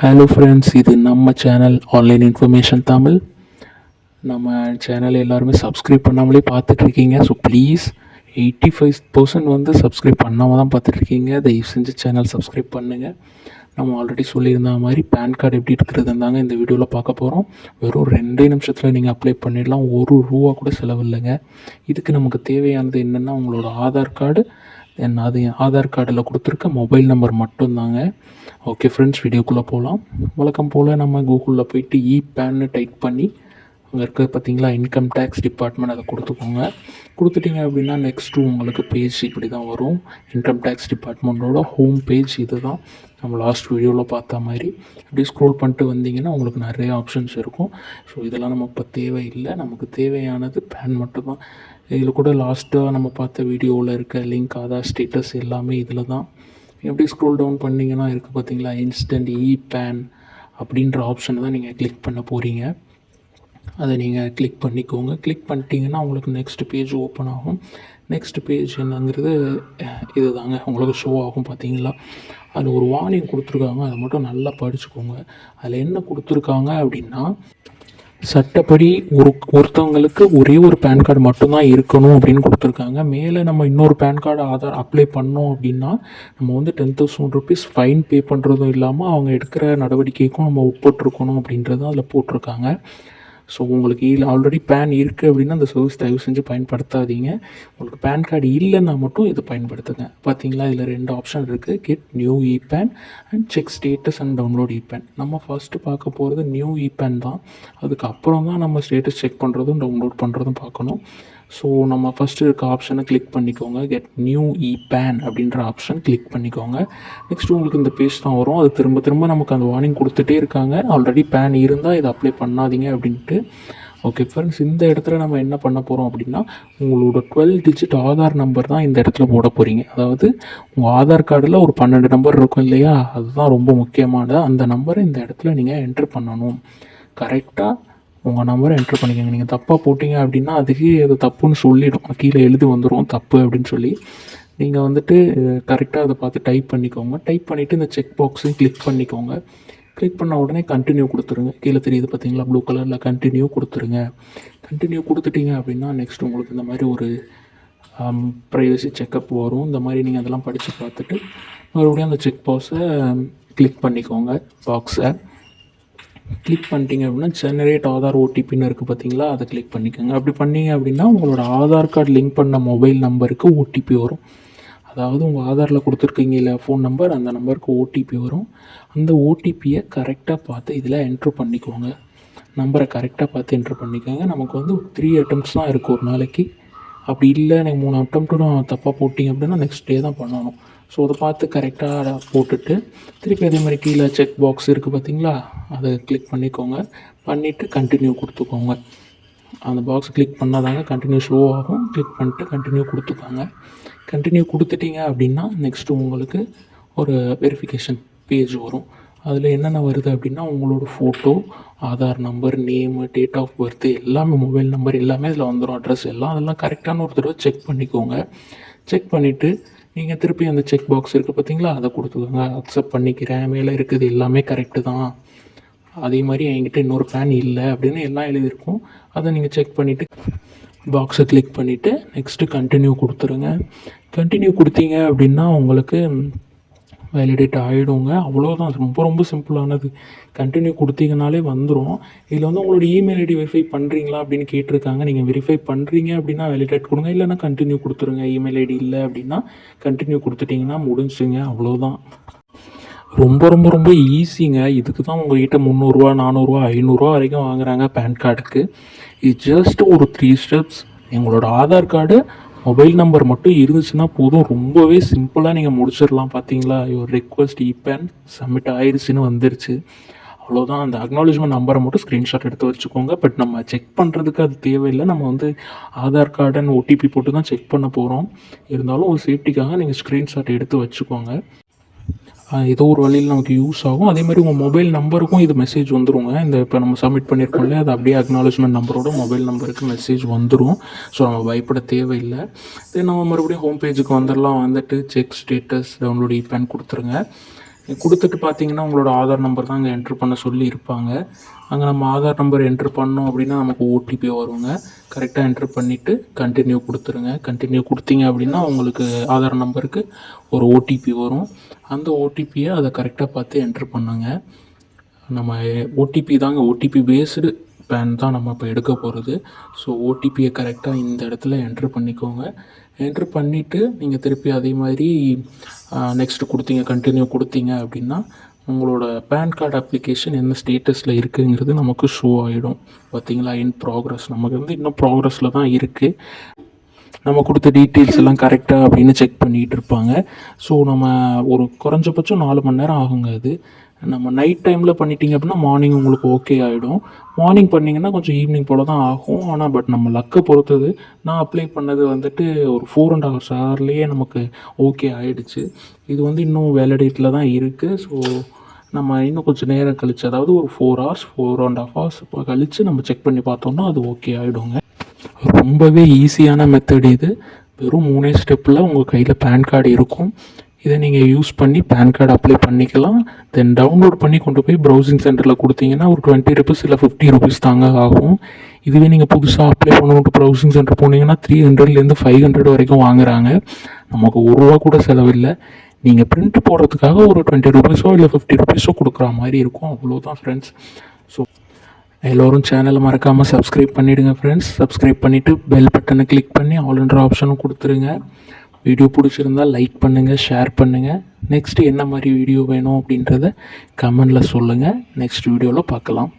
Hello friends இது நம்ம channel online information Tamil நம்ம சேனல் எல்லாருமே சப்ஸ்கிரைப் பண்ணாமலே பார்த்துட்ருக்கீங்க. So please eighty five percent வந்து சப்ஸ்கிரைப் பண்ணாமல் தான் பார்த்துட்ருக்கீங்க. தயவு செஞ்சு சேனல் சப்ஸ்கிரைப் பண்ணுங்கள் நம்ம ஆல்ரெடி சொல்லியிருந்த மாதிரி பேன் கார்டு எப்படி இருக்கிறதுந்தாங்க இந்த வீடியோவில் பார்க்க போகிறோம் வெறும் ரெண்டே நிமிஷத்தில் நீங்கள் அப்ளை பண்ணிடலாம். ஒரு ரூபா கூட செலவில்லைங்க இதுக்கு நமக்கு தேவையானது என்னென்னா உங்களோட ஆதார் கார்டு என் அது என் ஆதார் கார்டில் கொடுத்துருக்க மொபைல் நம்பர் மட்டும்தாங்க. ஓகே ஃப்ரெண்ட்ஸ் வீடியோக்குள்ளே போகலாம் வழக்கம் போல் நம்ம கூகுளில் போயிட்டு இ பேன்னு டைப் பண்ணி அங்கே இருக்க பார்த்தீங்களா? இன்கம் டேக்ஸ் டிபார்ட்மெண்ட் அதை கொடுத்துக்கோங்க. கொடுத்துட்டீங்க அப்படின்னா நெக்ஸ்ட்டு உங்களுக்கு பேஜ் இப்படி தான் வரும். இன்கம் டேக்ஸ் டிபார்ட்மெண்ட்டோட ஹோம் பேஜ் இது தான் நம்ம லாஸ்ட் வீடியோவில் பார்த்த மாதிரி. அப்படி ஸ்க்ரோல் பண்ணிட்டு வந்தீங்கன்னா உங்களுக்கு நிறைய ஆப்ஷன்ஸ் இருக்கும். ஸோ இதெல்லாம் நமக்கு இப்போ தேவையில்லை. நமக்கு தேவையானது பேன் மட்டும்தான். இதில் கூட லாஸ்ட்டாக நம்ம பார்த்த வீடியோவில் இருக்க லிங்க் ஆதார் ஸ்டேட்டஸ் எல்லாமே இதில் தான். எப்படி ஸ்க்ரோல் டவுன் பண்ணிங்கன்னா இருக்குது பார்த்தீங்களா? இன்ஸ்டன்ட் இ பேன் அப்படின்ற ஆப்ஷனை தான் நீங்கள் கிளிக் பண்ண போகிறீங்க அதை நீங்கள் கிளிக் பண்ணிக்கோங்க. கிளிக் பண்ணிட்டீங்கன்னா உங்களுக்கு நெக்ஸ்ட் பேஜ் ஓப்பன் ஆகும். நெக்ஸ்ட் பேஜ் என்னங்கிறது இது தாங்க உங்களுக்கு ஷோ ஆகும் பார்த்தீங்களா? அதில் ஒரு வார்னிங் கொடுத்துருக்காங்க. அதை மட்டும் நல்லா படிச்சுக்கோங்க. அதில் என்ன கொடுத்துருக்காங்க அப்படின்னா சட்டப்படி ஒரு ஒருத்தவங்களுக்கு ஒரே ஒரு பேன் கார்டு மட்டும்தான் இருக்கணும் அப்படின்னு கொடுத்துருக்காங்க. மேலே நம்ம இன்னொரு பேன் கார்டு ஆதார் அப்ளை பண்ணோம் அப்படின்னா நம்ம வந்து ten thousand rupees fine pay பண்ணுறதும் இல்லாமல் அவங்க எடுக்கிற நடவடிக்கைக்கும் நம்ம உட்பட்டுருக்கணும் அப்படின்றது அதில் போட்டிருக்காங்க. ஸோ உங்களுக்கு இல்லை ஆல்ரெடி பேன் இருக்குது அப்படின்னா அந்த சர்வீஸ் தயவு செஞ்சு பயன்படுத்தாதீங்க. உங்களுக்கு பேன் கார்டு இல்லைன்னா மட்டும் இது பயன்படுத்துங்க. பார்த்தீங்களா இதில் ரெண்டு ஆப்ஷன் இருக்குது get new E PAN and check status and download E PAN நம்ம ஃபஸ்ட்டு பார்க்க போகிறது நியூ இ பேன் தான். அதுக்கப்புறம் தான் நம்ம ஸ்டேட்டஸ் செக் பண்ணுறதும் டவுன்லோட் பண்ணுறதும் பார்க்கணும். ஸோ நம்ம ஃபஸ்ட்டு இருக்க ஆப்ஷனை கிளிக் பண்ணிக்கோங்க. கெட் நியூ இ பேன் அப்படின்ற ஆப்ஷன் கிளிக் பண்ணிக்கோங்க. நெக்ஸ்ட் உங்களுக்கு இந்த பேஜ் தான் வரும். அது திரும்ப திரும்ப நமக்கு அந்த வார்னிங் கொடுத்துட்டே இருக்காங்க. ஆல்ரெடி பேன் இருந்தால் இதை அப்ளை பண்ணாதீங்க அப்படின்ட்டு. ஓகே ஃப்ரெண்ட்ஸ் இந்த இடத்துல நம்ம என்ன பண்ண போகிறோம் அப்படின்னா உங்களோட டுவெல் டிஜிட் ஆதார் நம்பர் தான் இந்த இடத்துல போட போகிறீங்க அதாவது உங்கள் ஆதார் கார்டில் ஒரு பன்னெண்டு நம்பர் இருக்கும் இல்லையா? அதுதான் ரொம்ப முக்கியமானது. அந்த நம்பரை இந்த இடத்துல நீங்கள் என்ட்ரு பண்ணணும். கரெக்டாக உங்கள் நம்பரை என்ட்ரு பண்ணிக்கோங்க. நீங்கள் தப்பாக போட்டிங்க அப்படின்னா அதுக்கே அது தப்புன்னு சொல்லிடும். கீழே எழுதி வந்துடும் தப்பு அப்படின்னு சொல்லி. நீங்கள் வந்துட்டு கரெக்டாக அதை பார்த்து டைப் பண்ணிக்கோங்க. டைப் பண்ணிவிட்டு இந்த செக் பாக்ஸையும் கிளிக் பண்ணிக்கோங்க. கிளிக் பண்ண உடனே கண்டினியூ கொடுத்துருங்க. கீழே தெரியுது பார்த்தீங்களா? ப்ளூ கலரில் கண்டினியூ கொடுத்துருங்க. கண்டினியூ கொடுத்துட்டீங்க அப்படின்னா நெக்ஸ்ட் உங்களுக்கு இந்த மாதிரி ஒரு ப்ரைவசி செக்கப் வரும். இந்த மாதிரி நீங்கள் அதெல்லாம் படித்து பார்த்துட்டு மறுபடியும் அந்த செக் பாக்ஸை கிளிக் பண்ணிக்கோங்க. பாக்ஸை கிளிக் பண்ணிட்டீங்க அப்படின்னா ஜெனரேட் ஆதார் ஓடிபின்னு இருக்குது பார்த்தீங்களா? அதை கிளிக் பண்ணிக்கோங்க. அப்படி பண்ணீங்க அப்படின்னா உங்களோட ஆதார் கார்டு லிங்க் பண்ண மொபைல் நம்பருக்கு ஓடிபி வரும். அதாவது உங்கள் ஆதாரில் கொடுத்துருக்கீங்க இல்லை ஃபோன் நம்பர் அந்த நம்பருக்கு ஓடிபி வரும். அந்த ஓடிபியை கரெக்டாக பார்த்து இதில் என்ட்ரு பண்ணிக்கோங்க. நம்பரை கரெக்டாக பார்த்து என்ட்ரு பண்ணிக்கோங்க. நமக்கு வந்து த்ரீ அட்டம்ப்ட்ஸ் தான் இருக்குது ஒரு நாளைக்கு. அப்படி இல்லை எனக்கு மூணு அட்டம்ப்ட்டும் தப்பாக போட்டிங்க அப்படின்னா நெக்ஸ்ட் டே தான் பண்ணணும். ஸோ அதை பார்த்து கரெக்டாக போட்டுட்டு திருப்பி அதே மாதிரி கீழே செக் பாக்ஸ் இருக்குது பார்த்தீங்களா? அதை கிளிக் பண்ணிக்கோங்க. பண்ணிவிட்டு கண்டினியூ கொடுத்துக்கோங்க. அந்த பாக்ஸ் கிளிக் பண்ணால் தாங்க கண்டினியூ ஷோ ஆகும். கிளிக் பண்ணிட்டு கண்டினியூ கொடுத்துக்கோங்க. கண்டினியூ கொடுத்துட்டீங்க அப்படின்னா நெக்ஸ்ட்டு உங்களுக்கு ஒரு வெரிஃபிகேஷன் பேஜ் வரும். அதில் என்னென்ன வருது அப்படின்னா உங்களோட photo Aadhaar number name date of birth எல்லாமே மொபைல் நம்பர் எல்லாமே இதில் வந்துடும் அட்ரஸ் எல்லாம். அதெல்லாம் கரெக்டான ஒரு தடவை செக் பண்ணிக்கோங்க. செக் பண்ணிவிட்டு நீங்கள் திருப்பி அந்த செக் பாக்ஸ் இருக்குது பார்த்தீங்களா அதை கொடுத்துக்கோங்க அக்செப்ட் பண்ணிக்கிறேன். மேலே இருக்குது. எல்லாமே கரெக்டு தான். அதே மாதிரி என்கிட்ட இன்னொரு பிளான் இல்லை அப்படின்னு எல்லாம் எழுதியிருக்கும். அதை நீங்கள் செக் பண்ணிவிட்டு பாக்ஸை கிளிக் பண்ணிவிட்டு நெக்ஸ்ட்டு கண்டினியூ கொடுத்துருங்க. கண்டினியூ கொடுத்தீங்க அப்படின்னா உங்களுக்கு வேலிடேட் ஆகிடுங்க அவ்வளோதான் ரொம்ப ரொம்ப சிம்பிளானது கண்டினியூ கொடுத்தீங்கனாலே வந்துடும் இதில் வந்து உங்களோட இமெயில் ஐடி வெரிஃபை பண்ணுறீங்களா அப்படின்னு கேட்டிருக்காங்க. நீங்கள் வெரிஃபை பண்ணுறீங்க அப்படின்னா வேலிடேட் கொடுங்க. இல்லைனா கண்டினியூ கொடுத்துருங்க. இமெயில் ஐடி இல்லை அப்படின்னா கண்டினியூ கொடுத்துட்டிங்கன்னா முடிஞ்சுங்க. அவ்வளோதான் ரொம்ப ரொம்ப ரொம்ப ஈஸிங்க இதுக்கு தான் உங்கள்கிட்ட முந்நூறுரூவா நானூறுரூவா ஐநூறுரூவா வரைக்கும் வாங்குறாங்க. பேன் கார்டுக்கு இது ஜஸ்ட் ஒரு த்ரீ ஸ்டெப்ஸ் எங்களோட ஆதார் கார்டு மொபைல் நம்பர் மட்டும் இருந்துச்சுன்னா போதும். ரொம்பவே சிம்பிளாக நீங்கள் முடிச்சிடலாம் பார்த்தீங்களா யுவர் ரெக்வஸ்ட் பேன் சப்மிட் ஆயிடுச்சுன்னு வந்துருச்சு. அவ்வளோதான் அந்த அக்னாலேஜ்மெண்ட் நம்பரை மட்டும் ஸ்க்ரீன்ஷாட் எடுத்து வச்சுக்கோங்க. பட் நம்ம செக் பண்ணுறதுக்கு அது தேவையில்லை. நம்ம வந்து ஆதார் கார்டு அண்ட் ஓடிபி போட்டு தான் செக் பண்ண போகிறோம் இருந்தாலும் ஒரு சேஃப்டிக்காக நீங்கள் ஸ்க்ரீன்ஷாட் எடுத்து வச்சுக்கோங்க. ஏதோ ஒரு வழியில் நமக்கு யூஸ் ஆகும். அதே மாதிரி உங்கள் மொபைல் நம்பருக்கும் இது மெசேஜ் வந்துருங்க. இந்த இப்போ நம்ம சப்மிட் பண்ணியிருக்கோம்ல அது அப்படியே அக்னாலஜ்மெண்ட் நம்பரோட மொபைல் நம்பருக்கு மெசேஜ் வந்துடும் ஸோ நம்ம பயப்பட தேவையில்லை. தென் நம்ம மறுபடியும் ஹோம் பேஜுக்கு வந்துடலாம் வந்துட்டு செக் ஸ்டேட்டஸ் டவுன்லோட் இபேன் கொடுத்துருங்க. கொடுத்துட்டு பார்த்தீங்கன்னா உங்களோட ஆதார் நம்பர் தான் அங்கே என்ட்ரு பண்ண சொல்லி இருப்பாங்க. அங்கே நம்ம ஆதார் நம்பர் என்ட்ரு பண்ணோம் அப்படின்னா நமக்கு ஓடிபி வருங்க. கரெக்டாக என்ட்ரு பண்ணிவிட்டு கண்டினியூ கொடுத்துருங்க. கண்டினியூ கொடுத்தீங்க அப்படின்னா உங்களுக்கு ஆதார் நம்பருக்கு ஒரு ஓடிபி வரும். அந்த ஓடிபியை அதை கரெக்டாக பார்த்து என்ட்ரு பண்ணுங்க. நம்ம ஓடிபி தாங்க ஓடிபி பேஸ்டு பேன் தான் நம்ம இப்போ எடுக்க போகிறது ஸோ ஓடிபியை கரெக்டாக இந்த இடத்துல என்ட்ரு பண்ணிக்கோங்க. என்ட்ரு பண்ணிவிட்டு நீங்கள் திருப்பி அதே மாதிரி நெக்ஸ்ட்டு கொடுத்தீங்க கண்டினியூ கொடுத்தீங்க அப்படின்னா உங்களோட பேன் கார்டு அப்ளிகேஷன் என்ன ஸ்டேட்டஸில் இருக்குங்கிறது நமக்கு ஷோ ஆகிடும் பார்த்தீங்களா இன் ப்ராக்ரஸ் நமக்கு வந்து இன்னும் ப்ராக்ரஸில் தான் இருக்குது நம்ம கொடுத்த டீட்டெயில்ஸ் எல்லாம் கரெக்டாக அப்படின்னு செக் பண்ணிகிட்டு இருப்பாங்க. ஸோ நம்ம ஒரு குறைஞ்சபட்சம் நாலு மணி நேரம் ஆகுங்க அது. நம்ம நைட் டைமில் பண்ணிட்டீங்க அப்படின்னா மார்னிங் உங்களுக்கு ஓகே ஆகிடும் மார்னிங் பண்ணிங்கன்னா கொஞ்சம் ஈவினிங் போல் தான் ஆகும். ஆனால் பட் நம்ம லக்கை பொறுத்தது நான் அப்ளை பண்ணது வந்துட்டு ஒரு ஃபோர் அண்ட் ஹவர்ஸ் ஹவர்லேயே நமக்கு ஓகே ஆகிடுச்சு இது வந்து இன்னும் வேலிடேட்டில் தான் இருக்குது ஸோ நம்ம இன்னும் கொஞ்சம் நேரம் கழிச்சு அதாவது ஒரு four hours four and half hours கழித்து நம்ம செக் பண்ணி பார்த்தோம்னா அது ஓகே ஆகிடுங்க ரொம்பவே ஈஸியான மெத்தட் இது. வெறும் மூணே ஸ்டெப்பில் உங்கள் கையில் பேன் கார்டு இருக்கும். இதை நீங்கள் யூஸ் பண்ணி பேன் கார்டு அப்ளை பண்ணிக்கலாம். தென் டவுன்லோட் பண்ணி கொண்டு போய் ப்ரௌசிங் சென்டரில் கொடுத்தீங்கன்னா ஒரு டுவெண்ட்டி ருபீஸ் இல்லை ஃபிஃப்டி ருபீஸ் தாங்க ஆகும். இதுவே நீங்கள் புதுசாக அப்ளை பண்ணணுன்ட்டு ப்ரௌசிங் சென்டர் போனீங்கன்னா த்ரீ ஹண்ட்ரட்லேருந்து ஃபைவ் ஹண்ட்ரட் வரைக்கும் வாங்குறாங்க. நமக்கு ஒரு ரூபா கூட செலவில்லை. நீங்கள் பிரிண்ட் போடுறதுக்காக ஒரு டுவெண்ட்டி ருபீஸோ இல்லை ஃபிஃப்டி ருபீஸோ கொடுக்குற மாதிரி இருக்கும். அவ்வளோதான் ஃப்ரெண்ட்ஸ் ஸோ எல்லோரும் சேனலை மறக்காமல் சப்ஸ்கிரைப் பண்ணிவிடுங்க ஃப்ரெண்ட்ஸ் சப்ஸ்கிரைப் பண்ணிவிட்டு பெல் பட்டனை கிளிக் பண்ணி ஆல்ன்ற ஆப்ஷனும் கொடுத்துருங்க. வீடியோ பிடிச்சிருந்தா லைக் பண்ணுங்கள் ஷேர் பண்ணுங்கள் நெக்ஸ்ட்டு என்ன மாதிரி வீடியோ வேணும் அப்படின்றத கமெண்டில் சொல்லுங்கள் நெக்ஸ்ட் வீடியோவில் பார்க்கலாம்.